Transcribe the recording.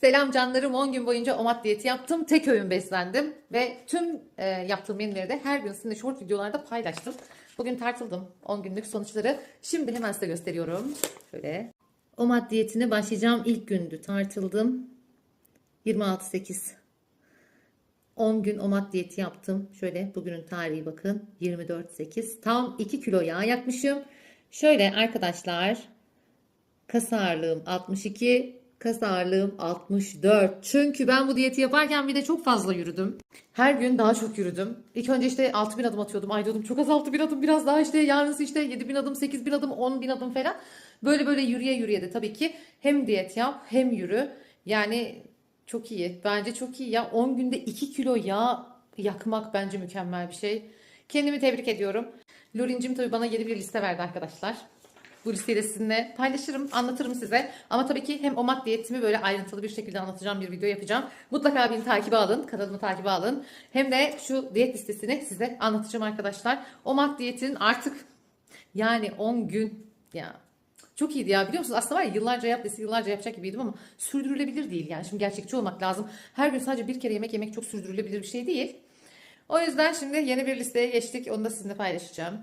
Selam canlarım 10 gün boyunca OMAD diyeti yaptım. Tek öğün beslendim. Ve tüm e, yaptığım menüleri de her gün sizinle short videolarda paylaştım. Bugün tartıldım 10 günlük sonuçları. Şimdi hemen size gösteriyorum. Şöyle. OMAD diyetine başlayacağım ilk gündü. Tartıldım. 26.8. 10 gün OMAD diyeti yaptım. Şöyle bugünün tarihi bakın. 24.8. Tam 2 kilo yağ yakmışım. Şöyle arkadaşlar Kas ağırlığım 62, kas ağırlığım 64. Çünkü ben bu diyeti yaparken bir de çok fazla yürüdüm. Her gün daha çok yürüdüm. İlk önce işte 6000 adım atıyordum. Ay diyordum çok az 6000 adım biraz daha işte yarınsı işte 7000 adım, 8000 adım, 10000 adım falan. Böyle böyle yürüye yürüye de tabii ki hem diyet yap hem yürü. Yani çok iyi. Bence çok iyi ya. 10 günde 2 kilo yağ yakmak bence mükemmel bir şey. Kendimi tebrik ediyorum. Lorin'cim tabii bana yeni bir liste verdi arkadaşlar. Bu listeyi de sizinle paylaşırım, anlatırım size. Ama tabii ki hem OMAD diyetimi böyle ayrıntılı bir şekilde anlatacağım bir video yapacağım. Mutlaka beni takibe alın, kanalımı takibe alın. Hem de şu diyet listesini size anlatacağım arkadaşlar. OMAD diyetinin artık yani 10 gün ya çok iyiydi ya biliyor musunuz? Aslında var ya yıllarca yap dese yıllarca yapacak gibiydim ama sürdürülebilir değil yani. Şimdi gerçekçi olmak lazım. Her gün sadece bir kere yemek yemek çok sürdürülebilir bir şey değil. O yüzden şimdi yeni bir listeye geçtik. Onu da sizinle paylaşacağım.